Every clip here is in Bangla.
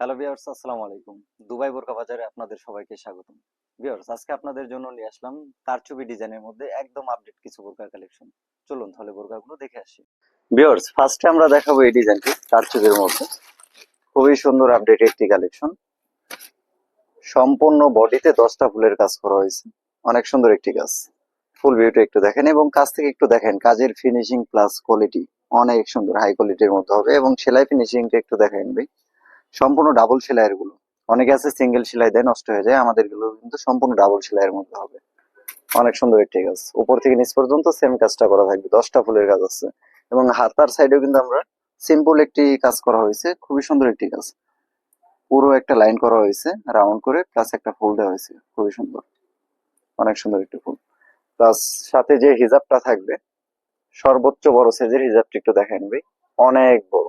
হ্যালো ভিউয়ার্স আসসালামু আলাইকুম। দুবাই বোরকা বাজারে আপনাদের সবাইকে স্বাগতম। ভিউয়ার্স আজকে আপনাদের জন্য নিয়ে আসলাম তারচুবি ডিজাইনের মধ্যে একদম আপডেট কিছু বোরকা কালেকশন চলুন তাহলে বোরকাগুলো দেখে আসি। ভিউয়ার্স ফার্স্টে আমরা দেখাবো এই ডিজাইনটি তারচুবির মধ্যে। খুবই সুন্দর আপডেট একটি কালেকশন সম্পূর্ণ বডিতে দশটা ফুলের কাজ করা হয়েছে। অনেক সুন্দর একটি কাজ। ফুল ভিউটা একটু দেখেন এবং কাজ থেকে একটু দেখেন। কাজের ফিনিশিং প্লাস কোয়ালিটি অনেক সুন্দর হাই কোয়ালিটির মধ্যে হবে এবং সেলাই ফিনিশিংটা একটু দেখেন ভাই। সম্পূর্ণ ডাবল সেলাইয়েরগুলো। অনেকে আছে সিঙ্গেল সেলাই দেয়, নষ্ট হয়ে যায় আমাদেরগুলো কিন্তু সম্পূর্ণ ডাবল সেলাইয়ের মধ্যে হবে। অনেক সুন্দর একটি কাজ। উপর থেকে নিচ পর্যন্ত সেম কাজটা করা থাকবে, দশটা ফুলের কাজ আছে। এবং হাতার সাইডেও কিন্তু আমরা সিম্পল একটি কাজ করা হয়েছে, খুবই সুন্দর একটি কাজ। পুরো একটা লাইন করা হয়েছে রাউন্ড করে প্লাস একটা ফুল দেওয়া হয়েছে, খুবই সুন্দর। অনেক সুন্দর একটি ফুল। প্লাস সাথে যে হিজাবটা থাকবে, সর্বোচ্চ বড় সাইজের হিজাবটা একটু দেখেন ভাই অনেক বড়।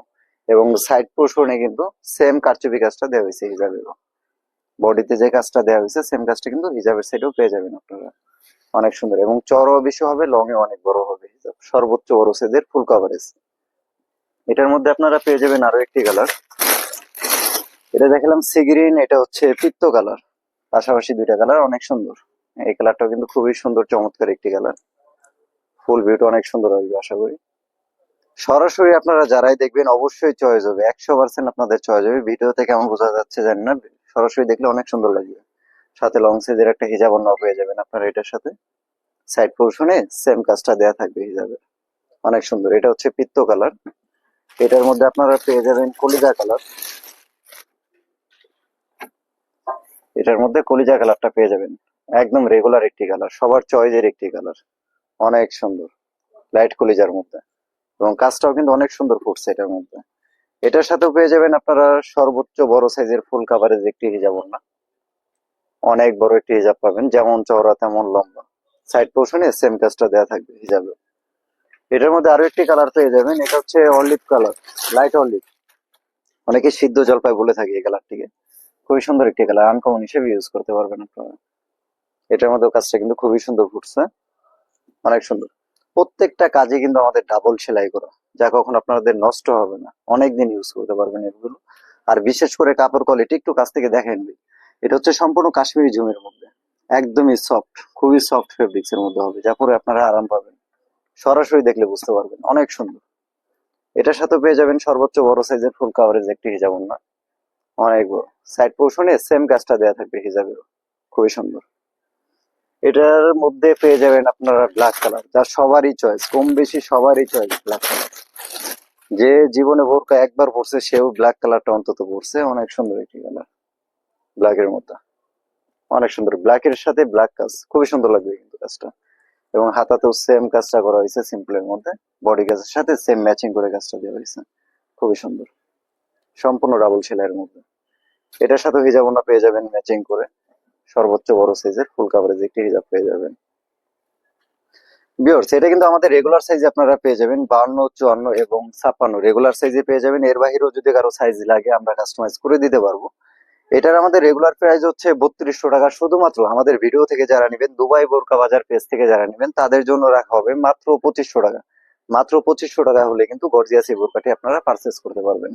এবং সাইড পোর্শনে কিন্তু সেম কারচুপি কাজটা দেওয়া হয়েছে হিজাবেরও। বডিতে যে কাজটা দেওয়া হয়েছে সেম কাজটা কিন্তু হিজাবের সাইডেও পেয়ে যাবেন আপনারা। অনেক সুন্দর। এবং চড়ও বেশি হবে লং এ অনেক বড় হবে হিজাব। সর্বোচ্চ বড় সাইজের ফুল কভারেজ এটার মধ্যে আপনারা পেয়ে যাবেন আরও একটি কালার এটা দেখালাম সিগ্রিন এটা হচ্ছে পিত্ত কালার পাশাপাশি দুইটা কালার অনেক সুন্দর। এই কালারটাও কিন্তু খুবই সুন্দর, চমৎকার একটি কালার ফুল ভিউটা অনেক সুন্দর হবে আশা করি। সরাসরি আপনারা যারাই দেখবেন, অবশ্যই চয়েস হবে একশো পার্সেন্ট আপনাদের চয়েস হবে ভিডিওতে কেমন বোঝা যাচ্ছে জানি না, সরাসরি দেখলে অনেক সুন্দর লাগবে। সাথে লং সাইজের একটা হিজাব অন্য পেয়ে যাবেন আপনারা এটার সাথে। সাইড পোর্শনে সেম কাজটা দেয়া থাকবে হিজাবের অনেক সুন্দর। এটা হচ্ছে পিত্ত কালার এটার মধ্যে আপনারা পেয়ে যাবেন কলিজা কালার এটার মধ্যে কলিজা কালারটা পেয়ে যাবেন। একদম রেগুলার একটি কালার সবার চয়েসের একটি কালার অনেক সুন্দর। লাইট কলিজার মধ্যে। এবং কাজটাও কিন্তু অনেক সুন্দর ফুটছে এটার মধ্যে। এটার সাথেও পেয়ে যাবেন আপনারা সর্বোচ্চ বড় সাইজের ফুল কাভারেজ একটি হিজাব না অনেক বড় একটি হিজাব পাবেন, যেমন চওড়া, তেমন লম্বা। সাইড পোর্শনে সেম কাজটা দেওয়া থাকবে হিজাবে। এটার মধ্যে আরও একটি কালার পেয়ে যাবেন, এটা হচ্ছে অলিভ কালার লাইট অলিভ অনেকে সিদ্ধ জলপাই বলে থাকে এই কালারটিকে খুবই সুন্দর একটি কালার আনকমন হিসেবে ইউজ করতে পারবেন আপনারা। এটার মধ্যে কাজটা কিন্তু খুবই সুন্দর ফুটছে অনেক সুন্দর। প্রত্যেকটা কাজে কিন্তু আমাদের ডাবল সেলাই করা। যা কখন আপনাদের নষ্ট হবে না। অনেকদিন ইউজ করতে পারবেন এগুলো। আর বিশেষ করে কাপড় কোয়ালিটি একটু কাছ থেকে দেখেন এটা হচ্ছে সম্পূর্ণ কাশ্মীরি জমির মধ্যে। একদমই সফট খুবই সফট ফেব্রিক্স এর মধ্যে হবে, যা পরে আপনারা আরাম পাবেন। সরাসরি দেখলে বুঝতে পারবেন, অনেক সুন্দর। এটার সাথে পেয়ে যাবেন সর্বোচ্চ বড় সাইজের ফুল কাভারেজ একটি হিজাব না অনেক বড়। সাইড পোর্শনে সেম কাজটা দেওয়া থাকবে হিজাবেরও। খুবই সুন্দর। এটার মধ্যে পেয়ে যাবেন আপনারা ব্ল্যাক কালার যা সবারই চয়েস কম বেশি সবারই চয়েস ব্ল্যাক কালার যে জীবনে বোরকা একবার পড়ছে সেও ব্ল্যাক কালারটা অন্তত পড়ছে অনেক সুন্দর একটি কালার ব্ল্যাক এর মধ্যে অনেক সুন্দর ব্ল্যাক এর সাথে ব্ল্যাক কাজ, খুবই সুন্দর লাগবে কিন্তু কাজটা। এবং হাতাতেও সেম কাজটা করা হয়েছে সিম্পলের মধ্যে বডি কাজের সাথে সেম ম্যাচিং করে কাজটা দেওয়া হয়েছে, খুবই সুন্দর। সম্পূর্ণ ডাবল সেলাইয়ের মধ্যে। এটার সাথে হিজাব না পেয়ে যাবেন ম্যাচিং করে সর্বোচ্চ বড় সাইজের ফুল কাভারেজ একটি হিজাব পেয়ে যাবেন। বিয়ার্স এটা কিন্তু আমাদের রেগুলার সাইজে আপনারা পেয়ে যাবেন বান্ন চুয়ান্ন এবং ছাপ্পান্ন। রেগুলার সাইজে পেয়ে যাবেন, এর বাহিরেও যদি কারও সাইজ লাগে, আমরা কাস্টমাইজ করে দিতে পারব। এটার আমাদের রেগুলার প্রাইস হচ্ছে বত্রিশশো টাকা। শুধুমাত্র আমাদের ভিডিও থেকে যারা নেবেন, দুবাই বোরকা বাজার পেজ থেকে যারা নেবেন, তাদের জন্য রাখা হবে মাত্র পঁচিশশো টাকা। মাত্র পঁচিশশো টাকা হলে কিন্তু গর্জিয়াস এই বোরকাটি আপনারা পারচেস করতে পারবেন।